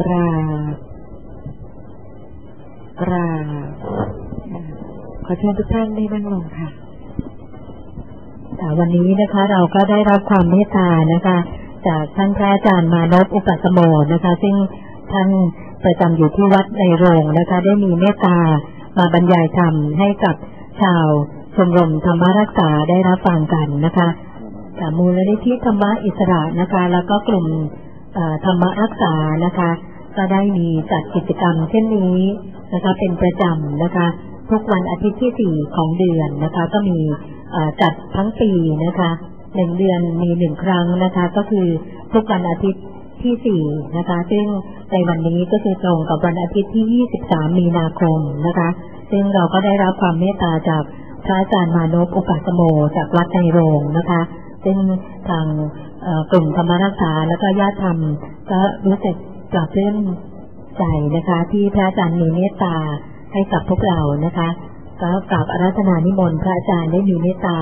กราบ กราบ ขอเชิญทุกท่านได้นั่งลงค่ะวันนี้นะคะ เราก็ได้รับความเมตตานะคะ จากท่านพระอาจารย์มานพอุปสมโมนะคะ ซึ่งท่านประจำอยู่ที่วัดในโรงนะคะ ได้มีเมตตามาบรรยายธรรมให้กับชาวชมรมธรรมรักษาได้รับฟังกันนะคะจากมูลนิธิธรรมะอิสระนะคะ แล้วก็กลุ่ม ธรรมรักษานะคะ ก็ได้มีจัดกิจกรรมเช่นนี้นะคะ เป็นประจำนะคะ ทุกวันอาทิตย์ที่สี่ของเดือนนะคะ ก็มีจัดทั้งปีนะคะหนึ่งเดือนมีหนึ่งครั้งนะคะ ก็คือทุกวันอาทิตย์ที่สี่นะคะ ซึ่งในวันนี้ก็คือตรงกับวันอาทิตย์ที่ยี่สิบสามมีนาคมนะคะ ซึ่งเราก็ได้รับความเมตตาจากพระอาจารย์มานพอุปสโมจากวัดในโรงนะคะ ซึ่งทางกลุ่มธรรมรักษาและก็ญาติธรรมก็รู้สึกปลาบปลื้มใจนะคะ ที่พระอาจารย์มีเมตตาให้กับพวกเรานะคะ ก็กราบอาราธนานิมนต์พระอาจารย์ได้มีเมตตา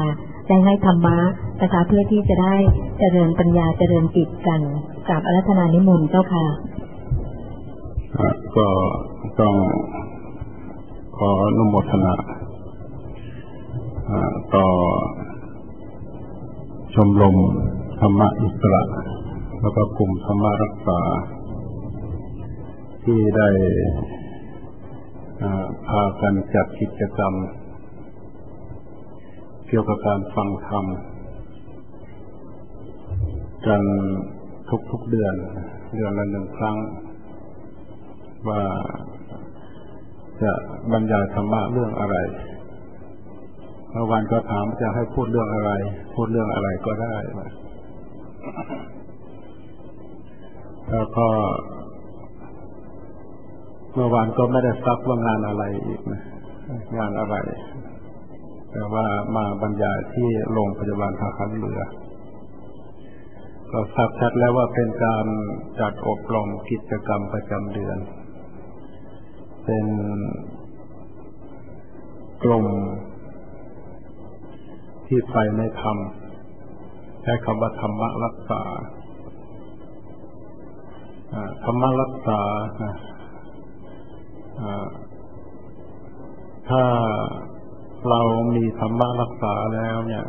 ได้ให้ธรรมะนะคะเพื่อที่จะได้เจริญปัญญาเจริญจิตกันกราบอาราธนานิมนต์เจ้าค่ะก็ต้องขออนุโมทนาต่อ ชมรมธรรมะอิสระ แล้วก็กลุ่มธรรมรักษา ที่ได้พากันจัดกิจกรรม เกี่ยวกับการฟังธรรมกันทุกๆเดือน เดือนละหนึ่งครั้ง ว่าจะบรรยายธรรมะเรื่องอะไร เมื่อวันก็ถามจะให้พูดเรื่องอะไร พูดเรื่องอะไรก็ได้แล้วก็เมื่อวานก็ไม่ได้ซักว่างานอะไรอีกนะงานอะไร แต่ว่ามาบรรยายที่โรงพยาบาลทหารเรือ ก็ทราบชัดแล้วว่าเป็นการจัดอบรมกิจกรรมประจำเดือน เป็นกลุ่ม ที่ไปในธรรมใช้คำว่าธรรมะรักษาธรรมะรักษาถ้าเรามีธรรมะรักษาแล้วเนี่ย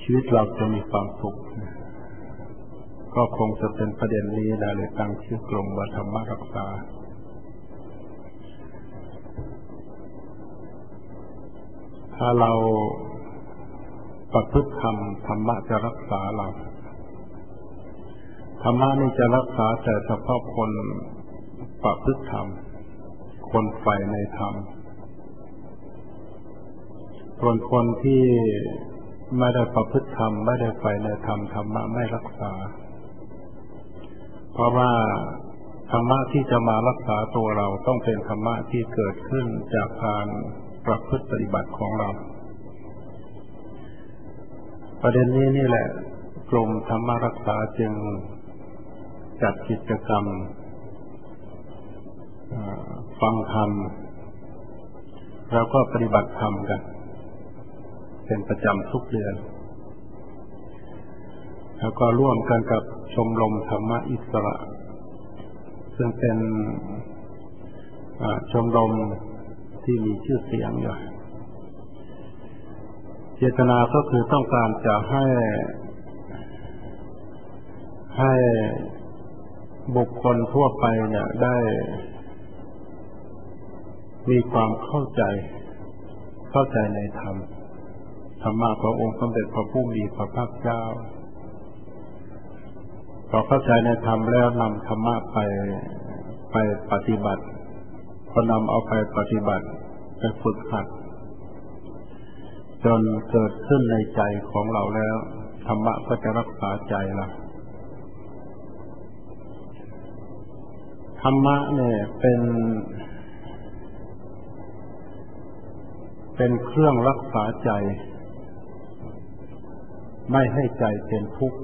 ชีวิตเราจะมีความสุขก็คงจะเป็นประเด็นนี้ได้เลยตั้งชื่อกลุ่มว่าธรรมะรักษา ถ้าเราประพฤติธรรมธรรมะจะรักษาเรา ธรรมะนี่จะรักษาแต่เฉพาะคนประพฤติธรรม คนใฝ่ในธรรม ส่วนคนที่ไม่ได้ประพฤติธรรม ไม่ได้ใฝ่ในธรรมธรรมะไม่รักษา เพราะว่าธรรมะที่จะมารักษาตัวเราต้องเป็นธรรมะที่เกิดขึ้นจากการ ประพฤติปฏิบัติของเรา ประเด็นนี้นี่แหละกลุ่มธรรมรักษาจึงจัดกิจกรรมฟังธรรมแล้วก็ปฏิบัติธรรมกัน เป็นประจำทุกเดือน แล้วก็ร่วมกันกับชมรมธรรมอิสระ ซึ่งเป็นชมรม ที่มีชื่อเสียงอยู่เจตนาก็คือต้องการจะให้ ให้บุคคลทั่วไปเนี่ยได้ มีความเข้าใจ เข้าใจในธรรมธรรมะขององค์สมเด็จพระผู้มีพระภาคเจ้าพอเข้าใจในธรรมแล้วนำธรรมะไปไปปฏิบัติ พอนำเอาไปปฏิบัติไปฝึกหัด จนเกิดขึ้นในใจของเราแล้วธรรมะก็จะรักษาใจเราธรรมะเนี่ยเป็น เป็นเครื่องรักษาใจ ไม่ให้ใจเป็นทุกข์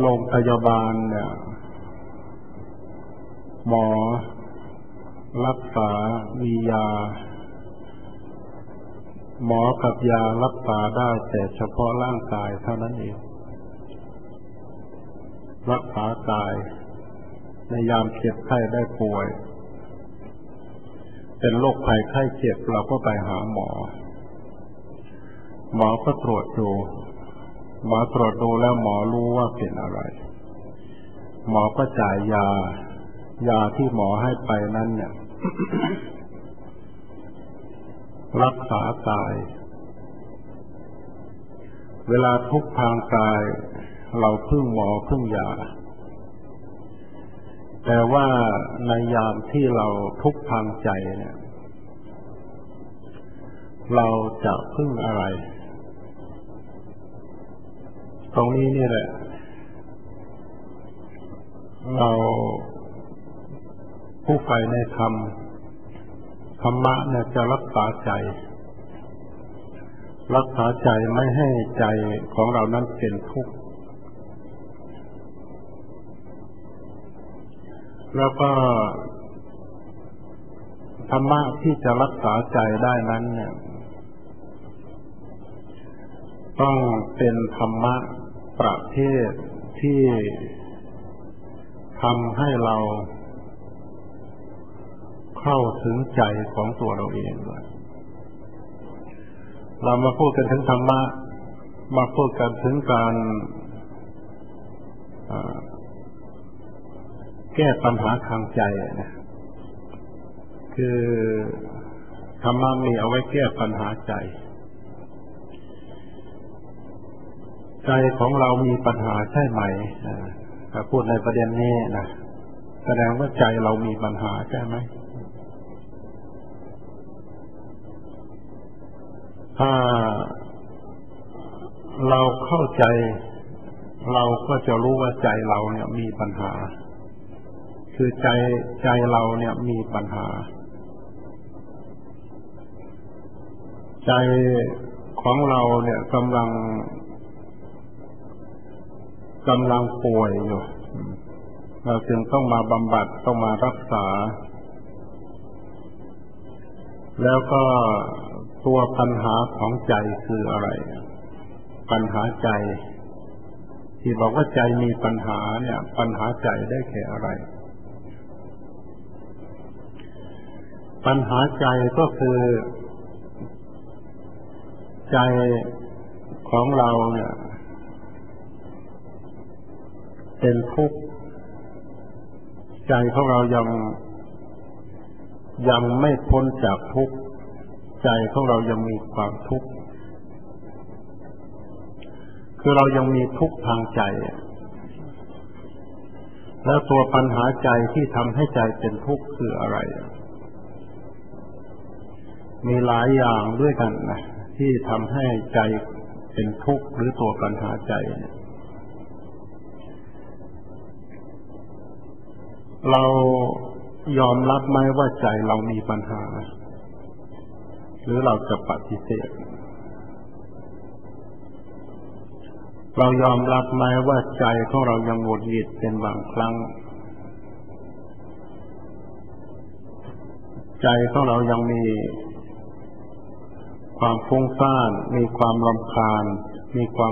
โรงพยาบาลเนี่ย หมอ รักษา มียา หมอกับยารักษาได้แต่เฉพาะร่างกายเท่านั้นเอง รักษากาย ในยามเจ็บไข้ได้ป่วย เป็นโรคภัยไข้เจ็บเราก็ไปหาหมอ หมอก็ตรวจดู หมอตรวจดูแล้วหมอรู้ว่าเป็นอะไร หมอก็จ่ายยา ยาที่หมอให้ไปนั้นเนี่ย รักษากาย เวลาทุกทางกาย เราพึ่งหมอพึ่งยา แต่ว่าในยามที่เราทุกทางใจเนี่ย เราจะพึ่งอะไร ตรงนี้นี่แหละ เราผู้ใฝ่ในธรรมธรรมะเนี่ยจะรักษาใจ รักษาใจไม่ให้ใจของเรานั้นเป็นทุกข์แล้วก็ธรรมะที่จะรักษาใจได้นั้นเนี่ย ต้องเป็นธรรมะ ประเภทที่ทำให้เราเข้าถึงใจของตัวเราเองเลยเรามาพูดกันถึงธรรมะ มาพูดกันถึงการแก้ปัญหาทางใจนะคือธรรมะมีเอาไว้แก้ปัญหาใจ ใจของเรามีปัญหาใช่ไหมถ้าพูดในประเด็นนี้นะแสดงว่าใจเรามีปัญหาใช่ไหมถ้าเราเข้าใจ เราก็จะรู้ว่าใจเราเนี่ยมีปัญหา คือใจใจเราเนี่ยมีปัญหา ใจของเราเนี่ยกำลัง กำลังป่วยอยู่ เราจึงต้องมาบำบัดต้องมารักษา แล้วก็ตัวปัญหาของใจคืออะไร ปัญหาใจ ที่บอกว่าใจมีปัญหาเนี่ย ปัญหาใจได้แค่อะไร ปัญหาใจก็คือใจของเราเนี่ย เป็นทุกข์ใจของเรายังยังไม่พ้นจากทุกข์ใจของเรายังมีความทุกข์คือเรายังมีทุกข์ทางใจ แล้วตัวปัญหาใจที่ทำให้ใจเป็นทุกข์คืออะไร มีหลายอย่างด้วยกันนะที่ทำให้ใจเป็นทุกข์หรือตัวปัญหาใจ เรายอมรับไหมว่าใจเรามีปัญหา หรือเราจะปฏิเสธ เรายอมรับไหมว่าใจของเรายังหงุดหงิดเป็นบางครั้ง ใจของเรายังมีความฟุ้งซ่าน มีความรำคาญ มีความ